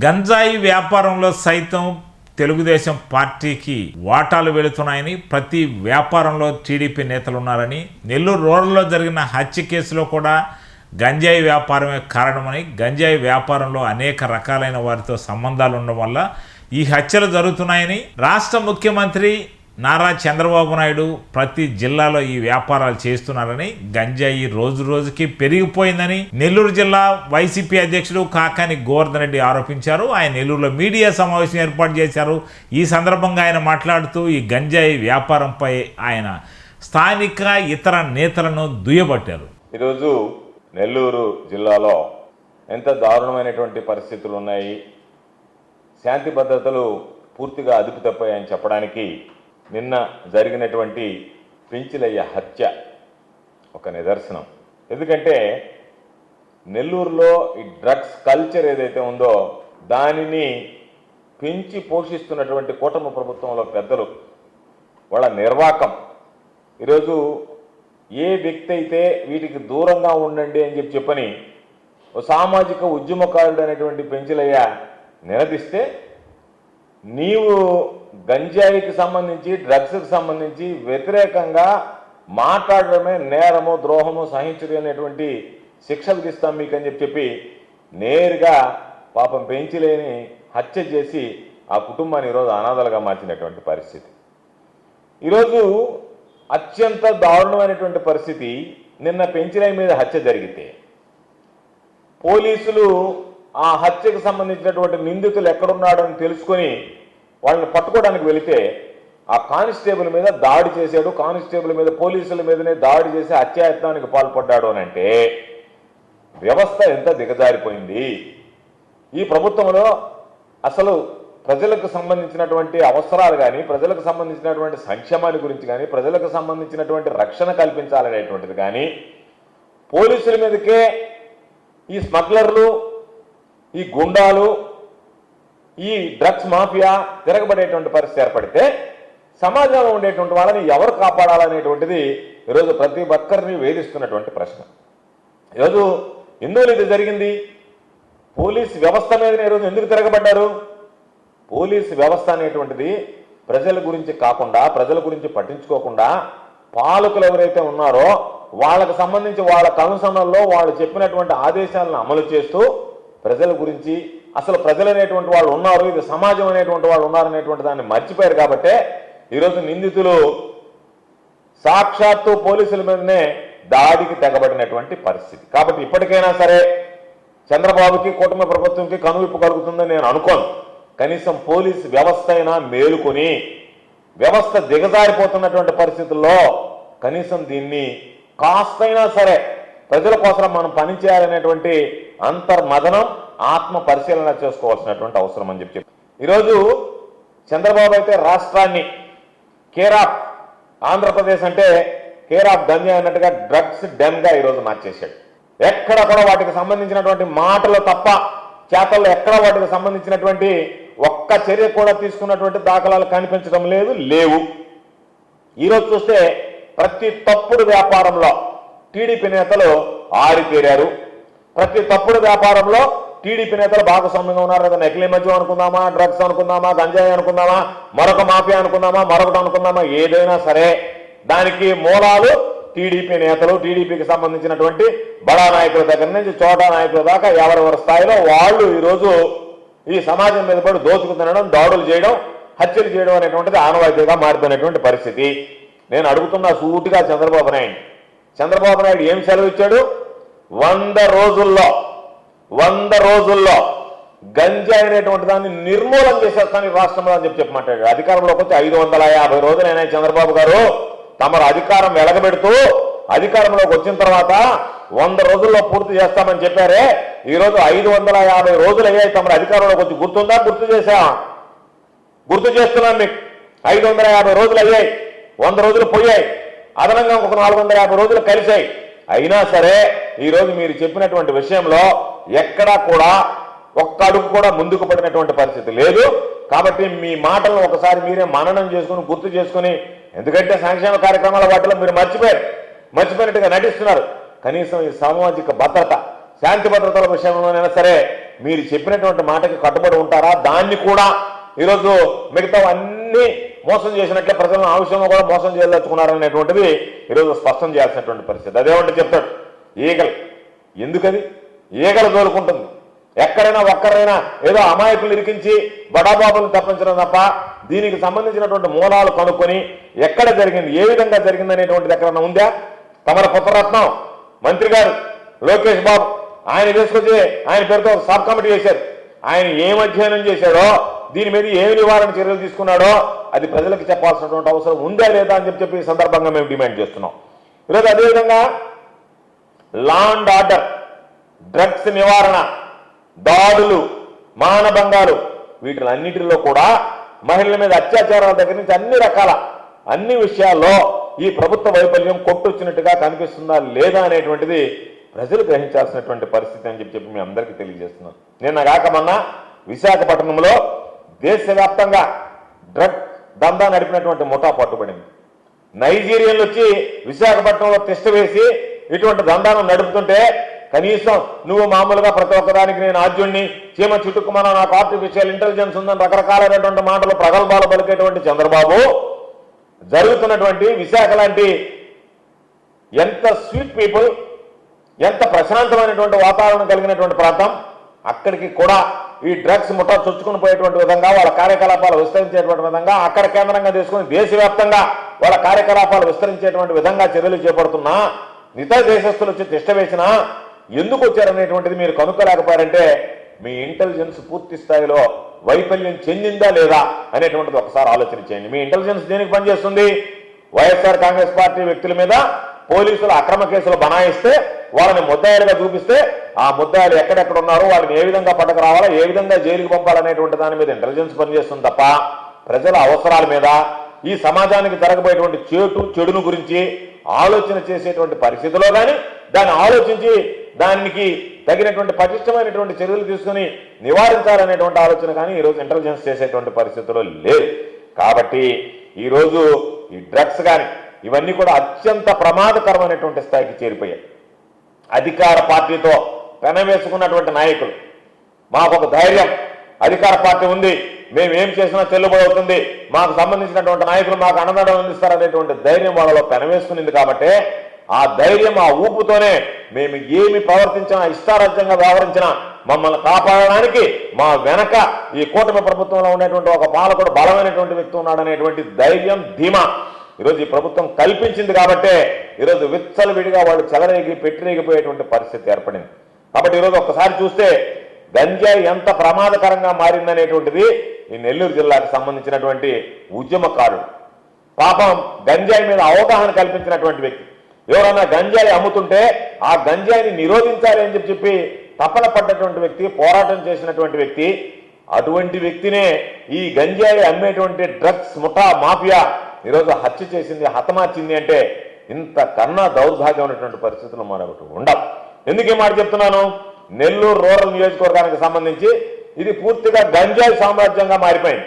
గంజాయి వ్యాపారంలో సైతం తెలుగుదేశం పార్టీకి వాటాలు వెళుతున్నాయని ప్రతి వ్యాపారంలో టీడీపీ నేతలు ఉన్నారని నెల్లూరు రోడ్లో జరిగిన హత్య కేసులో కూడా గంజాయి వ్యాపారమే కారణమని గంజాయి వ్యాపారంలో అనేక రకాలైన వారితో సంబంధాలు ఉండడం వల్ల ఈ హత్యలు జరుగుతున్నాయని రాష్ట్ర ముఖ్యమంత్రి నారా చంద్రబాబు నాయుడు ప్రతి జిల్లాలో ఈ వ్యాపారాలు చేస్తున్నారని గంజాయి రోజు రోజుకి పెరిగిపోయిందని నెల్లూరు జిల్లా వైసీపీ అధ్యక్షుడు కాకాని గోవర్ధన్ రెడ్డి ఆరోపించారు. ఆయన నెల్లూరులో మీడియా సమావేశం ఏర్పాటు చేశారు. ఈ సందర్భంగా ఆయన మాట్లాడుతూ ఈ గంజాయి వ్యాపారంపై ఆయన స్థానిక ఇతర నేతలను దుయ్యబట్టారు. ఈరోజు నెల్లూరు జిల్లాలో ఎంత దారుణమైనటువంటి పరిస్థితులు ఉన్నాయి శాంతి భద్రతలు పూర్తిగా అదుపు తప్పాయని చెప్పడానికి నిన్న జరిగినటువంటి పెంచిలయ్య హత్య ఒక నిదర్శనం. ఎందుకంటే నెల్లూరులో ఈ డ్రగ్స్ కల్చర్ ఏదైతే ఉందో దానిని పెంచి పోషిస్తున్నటువంటి కూటమి ప్రభుత్వంలో పెద్దలు వాళ్ళ నిర్వాకం. ఈరోజు ఏ వ్యక్తి అయితే వీటికి దూరంగా ఉండండి అని చెప్పి చెప్పని ఓ సామాజిక ఉద్యమకారుడు అనేటువంటి పెంచులయ్య నిలదీస్తే నీవు గంజాయికి సంబంధించి డ్రగ్స్కి సంబంధించి వ్యతిరేకంగా మాట్లాడడమే నేరము ద్రోహము సహించదు అనేటువంటి శిక్ష విధిస్తాం మీకు అని చెప్పి నేరుగా పాపం పెంచిలేని హత్య చేసి ఆ కుటుంబాన్ని ఈరోజు అనాథలుగా మార్చినటువంటి పరిస్థితి. ఈరోజు అత్యంత దారుణమైనటువంటి పరిస్థితి నిన్న పెంచిలై మీద హత్య జరిగితే. పోలీసులు ఆ హత్యకు సంబంధించినటువంటి నిందితులు ఎక్కడున్నాడని అని తెలుసుకొని వాళ్ళని పట్టుకోవడానికి వెళితే ఆ కానిస్టేబుల్ మీద దాడి చేశాడు. కానిస్టేబుల్ మీద పోలీసుల మీదనే దాడి చేసి హత్యాయత్నానికి పాల్పడ్డాడు అని అంటే వ్యవస్థ ఎంత దిగజారిపోయింది? ఈ ప్రభుత్వంలో అసలు ప్రజలకు సంబంధించినటువంటి అవసరాలు కానీ ప్రజలకు సంబంధించినటువంటి సంక్షేమాల గురించి కానీ ప్రజలకు సంబంధించినటువంటి రక్షణ కల్పించాలనేటువంటిది కానీ పోలీసుల మీదకే ఈ స్మగ్లర్లు ఈ గుండాలు ఈ డ్రగ్స్ మాఫియా తిరగబడేటువంటి పరిస్థితి ఏర్పడితే సమాజంలో ఉండేటువంటి వాళ్ళని ఎవరు కాపాడాలనేటువంటిది ఈరోజు ప్రతి ఒక్కరిని వేధిస్తున్నటువంటి ప్రశ్న. ఈరోజు ఎందుకు ఇది జరిగింది. పోలీస్ వ్యవస్థ మీద ఈరోజు ఎందుకు తిరగబడ్డారు? పోలీస్ వ్యవస్థ అనేటువంటిది ప్రజల గురించి కాకుండా ప్రజల గురించి పట్టించుకోకుండా పాలకులు ఎవరైతే ఉన్నారో వాళ్ళకు సంబంధించి వాళ్ళ కనుసనల్లో వాళ్ళు చెప్పినటువంటి ఆదేశాలను అమలు చేస్తూ ప్రజల గురించి అసలు ప్రజలు అనేటువంటి వాళ్ళు ఉన్నారు ఇది సమాజం అనేటువంటి వాళ్ళు ఉన్నారు అనేటువంటి దాన్ని మర్చిపోయారు కాబట్టే ఈరోజు నిందితులు సాక్షాత్తు పోలీసుల మీదనే దాడికి తెగబడినటువంటి పరిస్థితి. కాబట్టి ఇప్పటికైనా సరే చంద్రబాబుకి కూటమి ప్రభుత్వంకి కనువిప్పు కలుగుతుందని నేను అనుకోను. కనీసం పోలీస్ వ్యవస్థ అయినా మేలుకొని వ్యవస్థ దిగజారిపోతున్నటువంటి పరిస్థితుల్లో కనీసం దీన్ని కాస్తైనా సరే ప్రజల కోసం మనం పనిచేయాలనేటువంటి అంతర్మదనం ఆత్మ పరిశీలన చేసుకోవాల్సినటువంటి అవసరం అని చెప్పి చెప్పి ఈరోజు చంద్రబాబు అయితే రాష్ట్రాన్ని కేర్ ఆఫ్ ఆంధ్రప్రదేశ్ అంటే కేర్ ఆఫ్ గంజా అన్నట్టుగా డ్రగ్స్ డెమ్గా ఈరోజు మార్చేశాడు. ఎక్కడ కూడా వాటికి సంబంధించినటువంటి మాటలు తప్ప చేతల్లో ఎక్కడ వాటికి సంబంధించినటువంటి ఒక్క చర్య కూడా తీసుకున్నటువంటి దాఖలాలు కనిపించడం లేదు లేవు. ఈరోజు చూస్తే ప్రతి తప్పుడు వ్యాపారంలో టీడీపీ నేతలు ఆరితేరారు. ప్రతి తప్పుడు వ్యాపారంలో టీడీపీ నేతలు భాగస్వామ్యంగా ఉన్నారు కదా నకిలీ మద్యం అనుకుందామా డ్రగ్స్ అనుకుందామా గంజాయి అనుకుందామా మరొక మాఫియా అనుకుందామా మరొకటి అనుకుందామా ఏదైనా సరే దానికి మూలాలు టీడీపీ నేతలు టీడీపీకి సంబంధించినటువంటి బడా నాయకుల దగ్గర నుంచి చోటా నాయకుల దాకా ఎవరెవరి స్థాయిలో వాళ్ళు ఈరోజు ఈ సమాజం మీద పడి దోచుకు తినడం దాడులు చేయడం హత్యలు చేయడం అనేటువంటిది ఆనవాయితీగా మారిపోయినటువంటి పరిస్థితి. నేను అడుగుతున్న సూటిగా చంద్రబాబు నాయుడు. చంద్రబాబు నాయుడు ఏం సెలవు ఇచ్చాడు? వంద రోజుల్లో వంద రోజుల్లో గంజాయి అనేటువంటి దాన్ని నిర్మూలన చేసేస్తాను ఈ రాష్ట్రంలో అని చెప్పి చెప్పమంటాడు. అధికారంలోకి వచ్చి ఐదు వందల యాభై రోజులైనా చంద్రబాబు గారు. తమరు అధికారం వెలగబెడుతూ అధికారంలోకి వచ్చిన తర్వాత వంద రోజుల్లో పూర్తి చేస్తామని చెప్పారే. ఈ రోజు ఐదు వందల యాభై రోజులు అయ్యాయి తమరు అధికారంలోకి వచ్చి గుర్తుందా? గుర్తు చేశా గుర్తు చేస్తున్నాం మీకు. ఐదు వందల యాభై రోజులు అయ్యాయి వంద రోజులు పోయాయి. అదనంగా ఒక నాలుగు వందల యాభై రోజులు కలిశాయి. అయినా సరే ఈరోజు మీరు చెప్పినటువంటి విషయంలో ఎక్కడా కూడా ఒక్క అడుగు కూడా ముందుకు పడినటువంటి పరిస్థితి లేదు. కాబట్టి మీ మాటలను ఒకసారి మీరే మననం చేసుకుని గుర్తు చేసుకుని ఎందుకంటే సంక్షేమ కార్యక్రమాల వాటిలో మీరు మర్చిపోయారు. మర్చిపోయినట్టుగా నటిస్తున్నారు. కనీసం ఈ సామాజిక భద్రత శాంతి భద్రతల విషయంలోనైనా సరే మీరు చెప్పినటువంటి మాటకి కట్టుబడి ఉంటారా? దాన్ని కూడా ఈరోజు మిగతా అన్ని మోసం చేసినట్లే ప్రజలను ఆ విషయంలో కూడా మోసం చేయదలుచుకున్నారనేటువంటిది ఈరోజు స్పష్టం చేయాల్సినటువంటి పరిస్థితి. అదేమంటే చెప్తాడు. ఈగలు. ఎందుకది? ఈగలు తోలుకుంటుంది. ఎక్కడైనా ఒక్కరైనా ఏదో అమాయకులు ఇరికించి బడాబాబులను తప్పించడం తప్ప దీనికి సంబంధించినటువంటి మూలాలు కనుక్కొని ఎక్కడ జరిగింది ఏ విధంగా జరిగింది అనేటువంటిది ఎక్కడన్నా ఉందా? తమర పుత్రరత్నం. మంత్రి గారు లోకేష్ బాబు ఆయన తీసుకొచ్చి ఆయన పేరుతో సబ్ కమిటీ చేశారు ఆయన ఏం అధ్యయనం చేశాడో దీని మీద ఏమి నివారణ చర్యలు తీసుకున్నాడో అది ప్రజలకు చెప్పాల్సినటువంటి అవసరం ఉందా లేదా అని చెప్పి చెప్పి సందర్భంగా మేము డిమాండ్ చేస్తున్నాం. ఈరోజు అదేవిధంగా లా అండ్ ఆర్డర్ డ్రగ్స్ నివారణ దాడులు మానభంగాలు వీటిలన్నిటిలో కూడా మహిళల మీద అత్యాచారాల దగ్గర నుంచి అన్ని రకాల అన్ని విషయాల్లో ఈ ప్రభుత్వ వైఫల్యం కొట్టొచ్చినట్టుగా కనిపిస్తుందా లేదా అనేటువంటిది ప్రజలు గ్రహించాల్సినటువంటి పరిస్థితి అని చెప్పి చెప్పి మీ అందరికీ తెలియజేస్తున్నాను. నిన్న కాకమన్నా మొన్న విశాఖపట్నంలో దేశవ్యాప్తంగా డ్రగ్ దందా నడిపినటువంటి ముఠా పట్టుబడింది. నైజీరియన్లు వచ్చి విశాఖపట్నంలో తిష్ట వేసి ఇటువంటి దందాను నడుపుతుంటే కనీసం నువ్వు మామూలుగా ప్రతి ఒక్కదానికి నేను ఆద్యుణ్ణి చీమ చుట్టుకుమన నాకు ఆర్టిఫిషియల్ ఇంటెలిజెన్స్ ఉందని రకరకాలైనటువంటి మాటలు ప్రగల్భాలు పలికేటువంటి చంద్రబాబు జరుగుతున్నటువంటి విశాఖ లాంటి ఎంత స్వీట్ పీపుల్ ఎంత ప్రశాంతమైనటువంటి వాతావరణం కలిగినటువంటి ప్రాంతం అక్కడికి కూడా ఈ డ్రగ్స్ ముఠా చొచ్చుకుని పోయేటువంటి విధంగా వాళ్ళ కార్యకలాపాలు విస్తరించేటువంటి విధంగా అక్కడ కేంద్రంగా తీసుకుని దేశవ్యాప్తంగా వాళ్ళ కార్యకలాపాలు విస్తరించేటువంటి విధంగా చర్యలు చేపడుతున్నా ఇతర దేశస్తులు వచ్చి తిష్ట వేసినా ఎందుకు వచ్చారనేటువంటిది మీరు కనుక్కోలేకపోయారంటే మీ ఇంటెలిజెన్స్ పూర్తి స్థాయిలో వైఫల్యం చెందిందా లేదా అనేటువంటిది ఒకసారి ఆలోచన చేయండి. మీ ఇంటెలిజెన్స్ దేనికి పనిచేస్తుంది? వైఎస్ఆర్ కాంగ్రెస్ పార్టీ వ్యక్తుల మీద పోలీసులు అక్రమ కేసులు బనాయిస్తే వాళ్ళని ముద్దాయిలుగా చూపిస్తే ఆ ముద్దాయిలు ఎక్కడెక్కడ ఉన్నారో వాళ్ళని ఏ విధంగా పట్టకు రావాలో ఏ విధంగా జైలుకి పంపాలనేటువంటి దాని మీద ఇంటెలిజెన్స్ పనిచేస్తుంది తప్ప ప్రజల అవసరాల మీద ఈ సమాజానికి జరగబోయేటువంటి చేటు చెడును గురించి ఆలోచన చేసేటువంటి పరిస్థితిలో కానీ దాన్ని ఆలోచించి దానికి తగినటువంటి పటిష్టమైనటువంటి చర్యలు తీసుకుని నివారించాలనేటువంటి ఆలోచన కానీ ఈరోజు ఇంటెలిజెన్స్ చేసేటువంటి పరిస్థితుల్లో లేదు. కాబట్టి ఈరోజు ఈ డ్రగ్స్ కానీ ఇవన్నీ కూడా అత్యంత ప్రమాదకరమైనటువంటి స్థాయికి చేరిపోయాయి. అధికార పార్టీతో పెనవేసుకున్నటువంటి నాయకులు. మాకు ఒక ధైర్యం. అధికార పార్టీ ఉంది. మేము ఏం చేసినా చెల్లుబడి అవుతుంది. మాకు సంబంధించినటువంటి నాయకులు మాకు అండదండం అందిస్తారనేటువంటి ధైర్యం వాళ్ళలో పెనవేసుకునింది కాబట్టి ఆ ధైర్యం ఆ ఊపుతోనే మేము ఏమి ప్రవర్తించినా ఇష్టారాజ్యంగా వ్యవహరించినా మమ్మల్ని కాపాడడానికి మా వెనక ఈ కూటమి ప్రభుత్వంలో ఉండేటువంటి ఒక పాలకుడు బలమైనటువంటి వ్యక్తి ఉన్నాడనేటువంటి ధైర్యం ధీమా. ఈరోజు ఈ ప్రభుత్వం కల్పించింది కాబట్టే ఈరోజు విచ్చలవిడిగా వాళ్ళు చెలరేగి పెట్టిరేగిపోయేటువంటి పరిస్థితి ఏర్పడింది. కాబట్టి ఈరోజు ఒక్కసారి చూస్తే గంజాయి ఎంత ప్రమాదకరంగా మారిందనేటువంటిది ఈ నెల్లూరు జిల్లాకు సంబంధించినటువంటి ఉద్యమకారుడు. పాపం గంజాయి మీద అవగాహన కల్పించినటువంటి వ్యక్తి. ఎవరన్నా గంజాయి అమ్ముతుంటే ఆ గంజాయిని నిరోధించాలి అని చెప్పి చెప్పి తపన పడ్డటువంటి వ్యక్తి పోరాటం చేసినటువంటి వ్యక్తి అటువంటి వ్యక్తినే ఈ గంజాయి అమ్మేటువంటి డ్రగ్స్ ముఠా మాఫియా ఈరోజు హత్య చేసింది హతమార్చింది అంటే ఇంత కన్నా దౌర్భాగ్యం ఉన్నటువంటి పరిస్థితులు మరొకటి ఉండవు ఎందుకు మాట చెప్తున్నాను? నెల్లూరు రూరల్ నియోజకవర్గానికి సంబంధించి ఇది పూర్తిగా గంజాయి సామ్రాజ్యంగా మారిపోయింది.